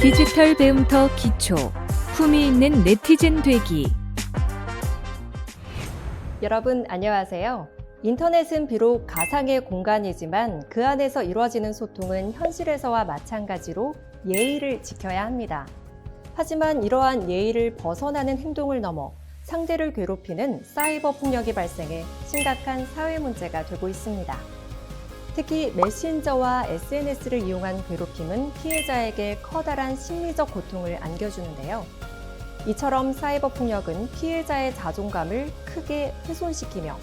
디지털 배움터 기초 품위 있는 네티즌 되기 여러분 안녕하세요. 인터넷은 비록 가상의 공간이지만 그 안에서 이루어지는 소통은 현실에서와 마찬가지로 예의를 지켜야 합니다. 하지만 이러한 예의를 벗어나는 행동을 넘어 상대를 괴롭히는 사이버 폭력이 발생해 심각한 사회 문제가 되고 있습니다. 특히 메신저와 SNS를 이용한 괴롭힘은 피해자에게 커다란 심리적 고통을 안겨주는데요. 이처럼 사이버 폭력은 피해자의 자존감을 크게 훼손시키며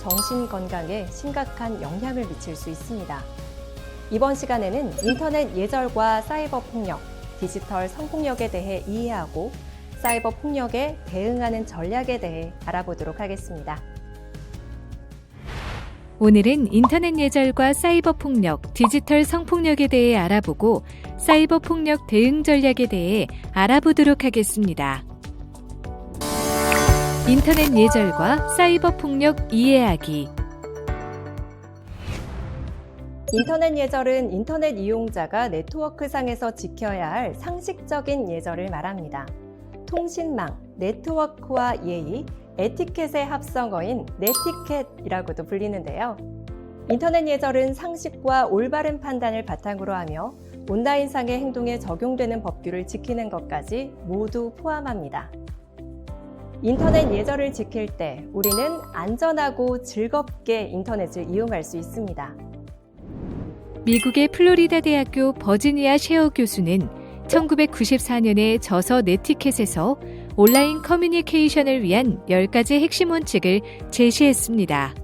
정신 건강에 심각한 영향을 미칠 수 있습니다. 이번 시간에는 인터넷 예절과 사이버 폭력, 디지털 성폭력에 대해 이해하고 사이버 폭력에 대응하는 전략에 대해 알아보도록 하겠습니다. 오늘은 인터넷 예절과 사이버 폭력, 디지털 성폭력에 대해 알아보고 사이버 폭력 대응 전략에 대해 알아보도록 하겠습니다. 인터넷 예절과 사이버 폭력 이해하기 인터넷 예절은 인터넷 이용자가 네트워크상에서 지켜야 할 상식적인 예절을 말합니다. 통신망, 네트워크와 예의, 에티켓의 합성어인 네티켓이라고도 불리는데요. 인터넷 예절은 상식과 올바른 판단을 바탕으로 하며 온라인상의 행동에 적용되는 법규를 지키는 것까지 모두 포함합니다. 인터넷 예절을 지킬 때 우리는 안전하고 즐겁게 인터넷을 이용할 수 있습니다. 미국의 플로리다 대학교 버지니아 셰어 교수는 1994년에 저서 네티켓에서 온라인 커뮤니케이션을 위한 10가지 핵심 원칙을 제시했습니다.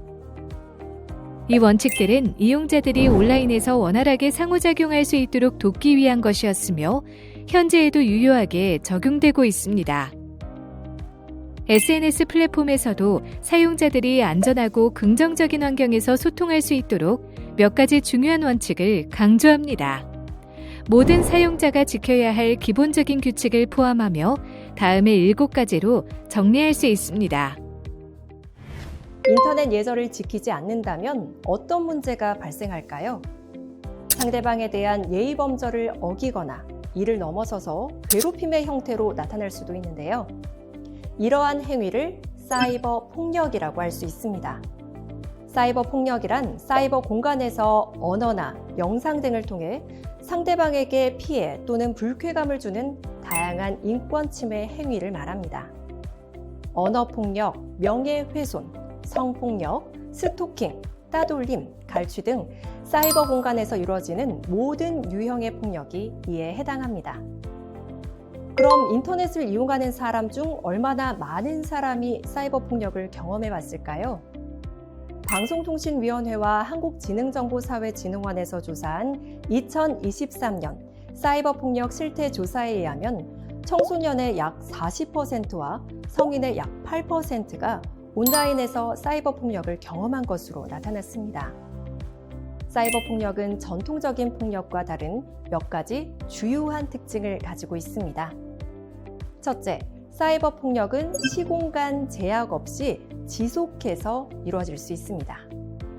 이 원칙들은 이용자들이 온라인에서 원활하게 상호작용할 수 있도록 돕기 위한 것이었으며 현재에도 유효하게 적용되고 있습니다. SNS 플랫폼에서도 사용자들이 안전하고 긍정적인 환경에서 소통할 수 있도록 몇 가지 중요한 원칙을 강조합니다. 모든 사용자가 지켜야 할 기본적인 규칙을 포함하며 다음의 일곱 가지로 정리할 수 있습니다. 인터넷 예절을 지키지 않는다면 어떤 문제가 발생할까요? 상대방에 대한 예의 범절을 어기거나 이를 넘어서서 괴롭힘의 형태로 나타날 수도 있는데요. 이러한 행위를 사이버 폭력이라고 할 수 있습니다. 사이버 폭력이란 사이버 공간에서 언어나 영상 등을 통해 상대방에게 피해 또는 불쾌감을 주는 다양한 인권 침해 행위를 말합니다. 언어 폭력, 명예훼손, 성폭력, 스토킹, 따돌림, 갈취 등 사이버 공간에서 이루어지는 모든 유형의 폭력이 이에 해당합니다. 그럼 인터넷을 이용하는 사람 중 얼마나 많은 사람이 사이버 폭력을 경험해 봤을까요? 방송통신위원회와 한국지능정보사회진흥원에서 조사한 2023년 사이버 폭력 실태 조사에 의하면 청소년의 약 40%와 성인의 약 8%가 온라인에서 사이버 폭력을 경험한 것으로 나타났습니다. 사이버 폭력은 전통적인 폭력과 다른 몇 가지 주요한 특징을 가지고 있습니다. 첫째, 사이버 폭력은 시공간 제약 없이 지속해서 이루어질 수 있습니다.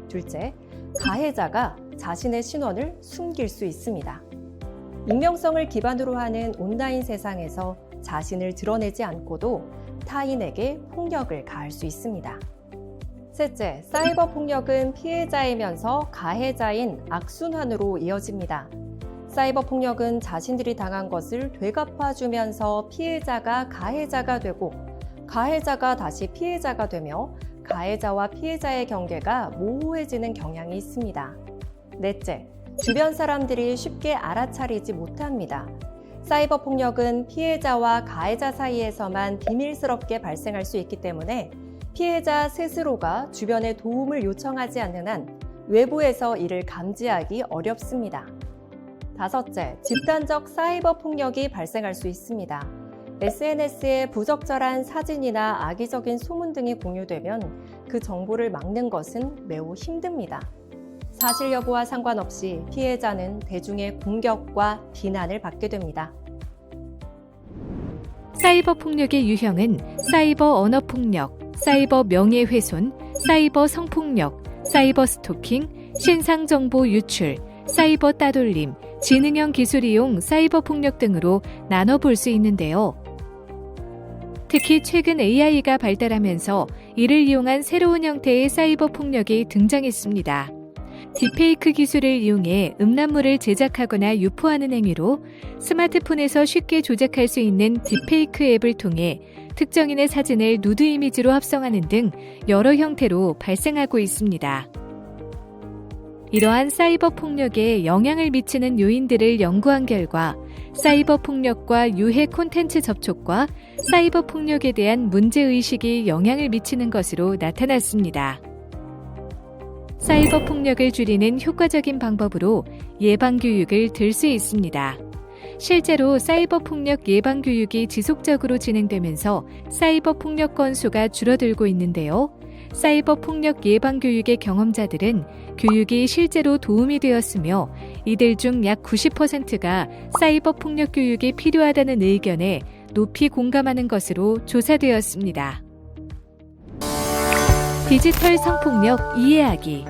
둘째, 가해자가 자신의 신원을 숨길 수 있습니다. 익명성을 기반으로 하는 온라인 세상에서 자신을 드러내지 않고도 타인에게 폭력을 가할 수 있습니다. 셋째, 사이버 폭력은 피해자이면서 가해자인 악순환으로 이어집니다. 사이버 폭력은 자신들이 당한 것을 되갚아주면서 피해자가 가해자가 되고 가해자가 다시 피해자가 되며 가해자와 피해자의 경계가 모호해지는 경향이 있습니다. 넷째, 주변 사람들이 쉽게 알아차리지 못합니다. 사이버 폭력은 피해자와 가해자 사이에서만 비밀스럽게 발생할 수 있기 때문에 피해자 스스로가 주변에 도움을 요청하지 않는 한 외부에서 이를 감지하기 어렵습니다. 다섯째, 집단적 사이버 폭력이 발생할 수 있습니다. SNS에 부적절한 사진이나 악의적인 소문 등이 공유되면 그 정보를 막는 것은 매우 힘듭니다. 사실 여부와 상관없이 피해자는 대중의 공격과 비난을 받게 됩니다. 사이버 폭력의 유형은 사이버 언어 폭력, 사이버 명예훼손, 사이버 성폭력, 사이버 스토킹, 신상 정보 유출, 사이버 따돌림, 지능형 기술 이용 사이버 폭력 등으로 나눠 볼 수 있는데요. 특히 최근 AI가 발달하면서 이를 이용한 새로운 형태의 사이버 폭력이 등장했습니다. 딥페이크 기술을 이용해 음란물을 제작하거나 유포하는 행위로 스마트폰에서 쉽게 조작할 수 있는 딥페이크 앱을 통해 특정인의 사진을 누드 이미지로 합성하는 등 여러 형태로 발생하고 있습니다. 이러한 사이버 폭력에 영향을 미치는 요인들을 연구한 결과 사이버 폭력과 유해 콘텐츠 접촉과 사이버 폭력에 대한 문제 의식이 영향을 미치는 것으로 나타났습니다. 사이버 폭력을 줄이는 효과적인 방법으로 예방 교육을 들 수 있습니다. 실제로 사이버 폭력 예방 교육이 지속적으로 진행되면서 사이버 폭력 건수가 줄어들고 있는데요. 사이버 폭력 예방 교육의 경험자들은 교육이 실제로 도움이 되었으며 이들 중 약 90%가 사이버 폭력 교육이 필요하다는 의견에 높이 공감하는 것으로 조사되었습니다. 디지털 성폭력 이해하기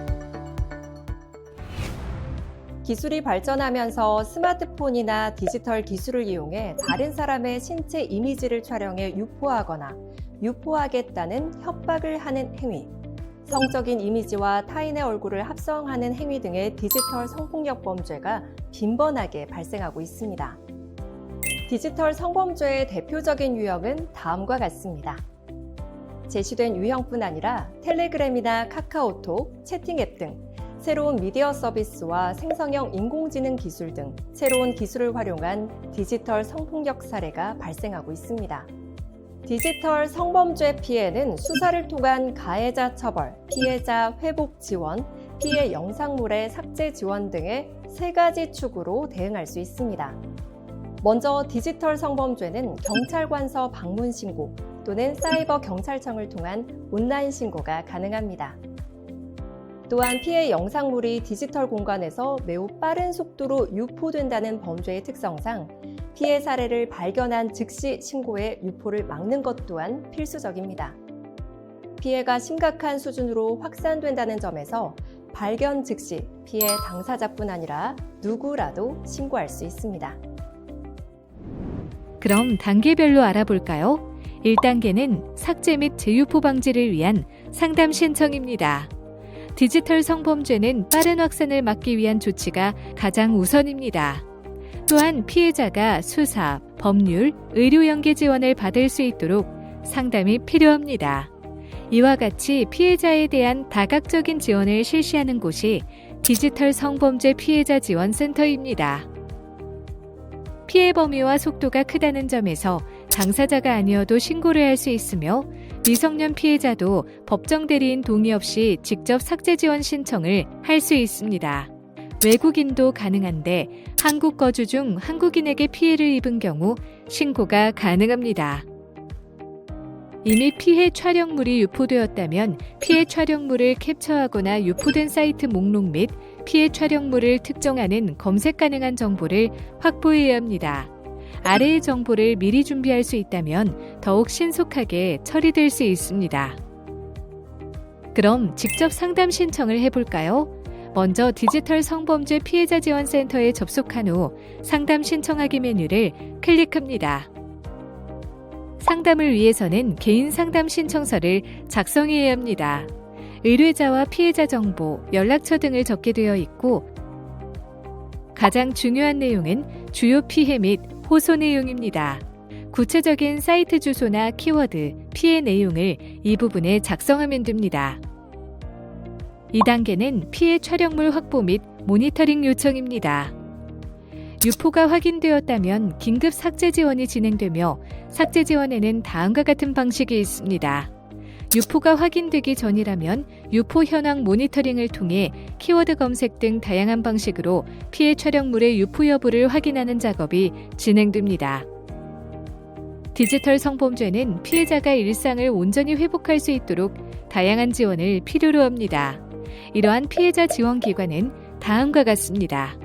기술이 발전하면서 스마트폰이나 디지털 기술을 이용해 다른 사람의 신체 이미지를 촬영해 유포하거나 유포하겠다는 협박을 하는 행위, 성적인 이미지와 타인의 얼굴을 합성하는 행위 등의 디지털 성폭력 범죄가 빈번하게 발생하고 있습니다. 디지털 성범죄의 대표적인 유형은 다음과 같습니다. 제시된 유형뿐 아니라 텔레그램이나 카카오톡, 채팅 앱 등 새로운 미디어 서비스와 생성형 인공지능 기술 등 새로운 기술을 활용한 디지털 성폭력 사례가 발생하고 있습니다. 디지털 성범죄 피해는 수사를 통한 가해자 처벌, 피해자 회복 지원, 피해 영상물의 삭제 지원 등의 세 가지 축으로 대응할 수 있습니다. 먼저 디지털 성범죄는 경찰관서 방문 신고 또는 사이버 경찰청을 통한 온라인 신고가 가능합니다. 또한 피해 영상물이 디지털 공간에서 매우 빠른 속도로 유포된다는 범죄의 특성상 피해 사례를 발견한 즉시 신고해 유포를 막는 것 또한 필수적입니다. 피해가 심각한 수준으로 확산된다는 점에서 발견 즉시 피해 당사자뿐 아니라 누구라도 신고할 수 있습니다. 그럼 단계별로 알아볼까요? 1단계는 삭제 및 재유포 방지를 위한 상담 신청입니다. 디지털 성범죄는 빠른 확산을 막기 위한 조치가 가장 우선입니다. 또한 피해자가 수사, 법률, 의료 연계 지원을 받을 수 있도록 상담이 필요합니다. 이와 같이 피해자에 대한 다각적인 지원을 실시하는 곳이 디지털 성범죄 피해자 지원 센터입니다. 피해 범위와 속도가 크다는 점에서 당사자가 아니어도 신고를 할 수 있으며 미성년 피해자도 법정 대리인 동의 없이 직접 삭제 지원 신청을 할 수 있습니다. 외국인도 가능한데 한국 거주 중 한국인에게 피해를 입은 경우 신고가 가능합니다. 이미 피해 촬영물이 유포되었다면 피해 촬영물을 캡처하거나 유포된 사이트 목록 및 피해 촬영물을 특정하는 검색 가능한 정보를 확보해야 합니다. 아래의 정보를 미리 준비할 수 있다면 더욱 신속하게 처리될 수 있습니다. 그럼 직접 상담 신청을 해볼까요? 먼저 디지털 성범죄 피해자 지원 센터에 접속한 후 상담 신청하기 메뉴를 클릭합니다. 상담을 위해서는 개인 상담 신청서를 작성해야 합니다. 의뢰자와 피해자 정보, 연락처 등을 적게 되어 있고 가장 중요한 내용은 주요 피해 및 호소 내용입니다. 구체적인 사이트 주소나 키워드, 피해 내용을 이 부분에 작성하면 됩니다. 2단계는 피해 촬영물 확보 및 모니터링 요청입니다. 유포가 확인되었다면 긴급 삭제 지원이 진행되며 삭제 지원에는 다음과 같은 방식이 있습니다. 유포가 확인되기 전이라면 유포 현황 모니터링을 통해 키워드 검색 등 다양한 방식으로 피해 촬영물의 유포 여부를 확인하는 작업이 진행됩니다. 디지털 성범죄는 피해자가 일상을 온전히 회복할 수 있도록 다양한 지원을 필요로 합니다. 이러한 피해자 지원 기관은 다음과 같습니다.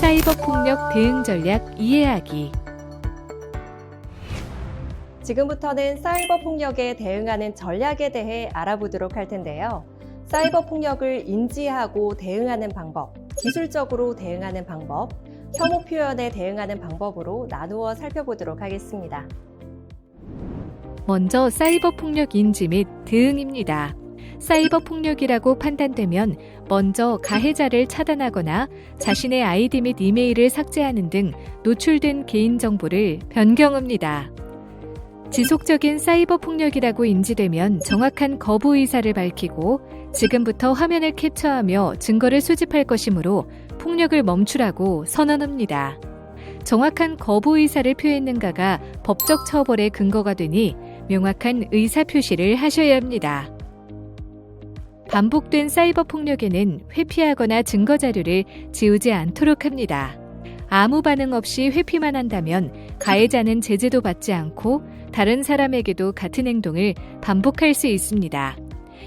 사이버 폭력 대응 전략 이해하기. 지금부터는 사이버 폭력에 대응하는 전략에 대해 알아보도록 할 텐데요. 사이버 폭력을 인지하고 대응하는 방법, 기술적으로 대응하는 방법, 혐오 표현에 대응하는 방법으로 나누어 살펴보도록 하겠습니다. 먼저 사이버 폭력 인지 및 대응입니다. 사이버 폭력이라고 판단되면 먼저 가해자를 차단하거나 자신의 아이디 및 이메일을 삭제하는 등 노출된 개인정보를 변경합니다. 지속적인 사이버 폭력이라고 인지되면 정확한 거부 의사를 밝히고 지금부터 화면을 캡처하며 증거를 수집할 것이므로 폭력을 멈추라고 선언합니다. 정확한 거부 의사를 표했는가가 법적 처벌의 근거가 되니 명확한 의사 표시를 하셔야 합니다. 반복된 사이버 폭력에는 회피하거나 증거 자료를 지우지 않도록 합니다. 아무 반응 없이 회피만 한다면 가해자는 제재도 받지 않고 다른 사람에게도 같은 행동을 반복할 수 있습니다.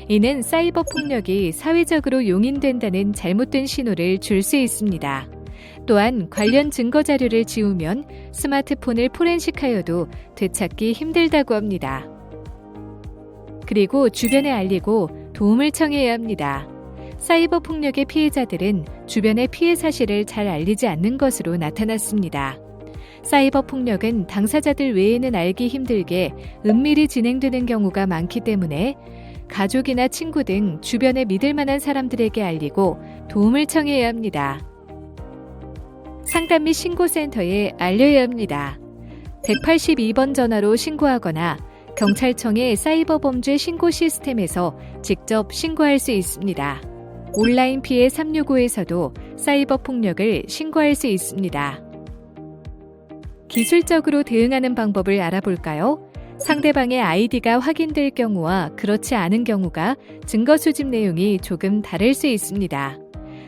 이는 사이버 폭력이 사회적으로 용인된다는 잘못된 신호를 줄 수 있습니다. 또한 관련 증거 자료를 지우면 스마트폰을 포렌식하여도 되찾기 힘들다고 합니다. 그리고 주변에 알리고 도움을 청해야 합니다. 사이버 폭력의 피해자들은 주변의 피해 사실을 잘 알리지 않는 것으로 나타났습니다. 사이버 폭력은 당사자들 외에는 알기 힘들게 은밀히 진행되는 경우가 많기 때문에 가족이나 친구 등 주변에 믿을 만한 사람들에게 알리고 도움을 청해야 합니다. 상담 및 신고센터에 알려야 합니다. 182번 전화로 신고하거나 경찰청의 사이버 범죄 신고 시스템에서 직접 신고할 수 있습니다. 온라인 피해 365에서도 사이버 폭력을 신고할 수 있습니다. 기술적으로 대응하는 방법을 알아볼까요? 상대방의 아이디가 확인될 경우와 그렇지 않은 경우가 증거 수집 내용이 조금 다를 수 있습니다.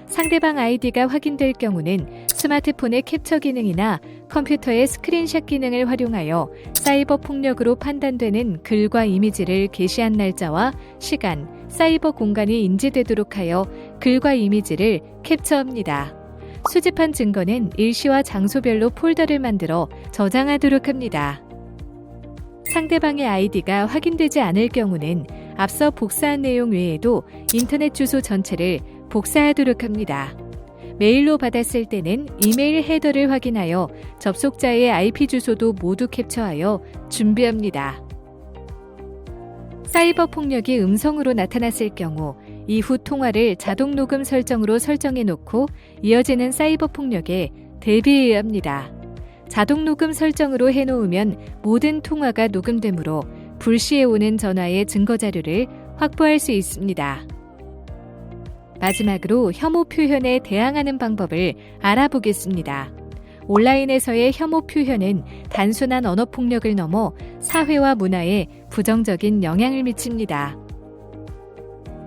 상대방 아이디가 확인될 경우는 스마트폰의 캡처 기능이나 컴퓨터의 스크린샷 기능을 활용하여 사이버 폭력으로 판단되는 글과 이미지를 게시한 날짜와 시간, 사이버 공간이 인지되도록 하여 글과 이미지를 캡처합니다. 수집한 증거는 일시와 장소별로 폴더를 만들어 저장하도록 합니다. 상대방의 아이디가 확인되지 않을 경우는 앞서 복사한 내용 외에도 인터넷 주소 전체를 복사하도록 합니다. 메일로 받았을 때는 이메일 헤더를 확인하여 접속자의 IP 주소도 모두 캡처하여 준비합니다. 사이버 폭력이 음성으로 나타났을 경우 이후 통화를 자동 녹음 설정으로 설정해 놓고 이어지는 사이버 폭력에 대비해야 합니다. 자동 녹음 설정으로 해 놓으면 모든 통화가 녹음되므로 불시에 오는 전화의 증거 자료를 확보할 수 있습니다. 마지막으로 혐오 표현에 대항하는 방법을 알아보겠습니다. 온라인에서의 혐오 표현은 단순한 언어 폭력을 넘어 사회와 문화에 부정적인 영향을 미칩니다.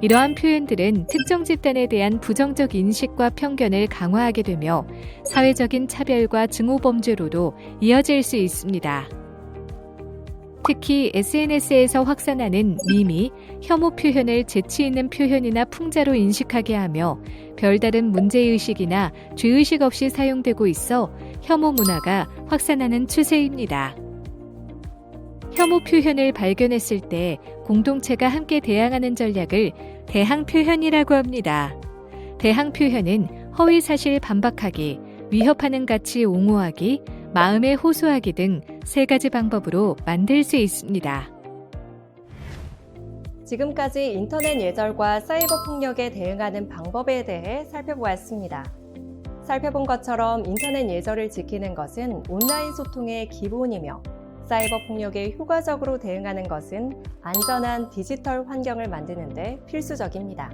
이러한 표현들은 특정 집단에 대한 부정적 인식과 편견을 강화하게 되며 사회적인 차별과 증오범죄로도 이어질 수 있습니다. 특히 SNS에서 확산하는 밈이 혐오 표현을 재치 있는 표현이나 풍자로 인식하게 하며 별다른 문제의식이나 죄의식 없이 사용되고 있어 혐오 문화가 확산하는 추세입니다. 혐오 표현을 발견했을 때 공동체가 함께 대항하는 전략을 대항 표현이라고 합니다. 대항 표현은 허위 사실 반박하기, 위협하는 가치 옹호하기, 마음에 호소하기 등 세 가지 방법으로 만들 수 있습니다. 지금까지 인터넷 예절과 사이버 폭력에 대응하는 방법에 대해 살펴보았습니다. 살펴본 것처럼 인터넷 예절을 지키는 것은 온라인 소통의 기본이며 사이버 폭력에 효과적으로 대응하는 것은 안전한 디지털 환경을 만드는데 필수적입니다.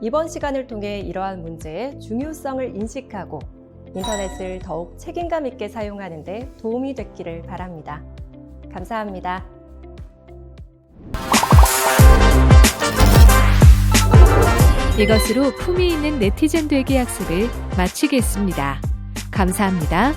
이번 시간을 통해 이러한 문제의 중요성을 인식하고 인터넷을 더욱 책임감 있게 사용하는 데 도움이 됐기를 바랍니다. 감사합니다. 이것으로 품위 있는 네티즌 되기 학습을 마치겠습니다. 감사합니다.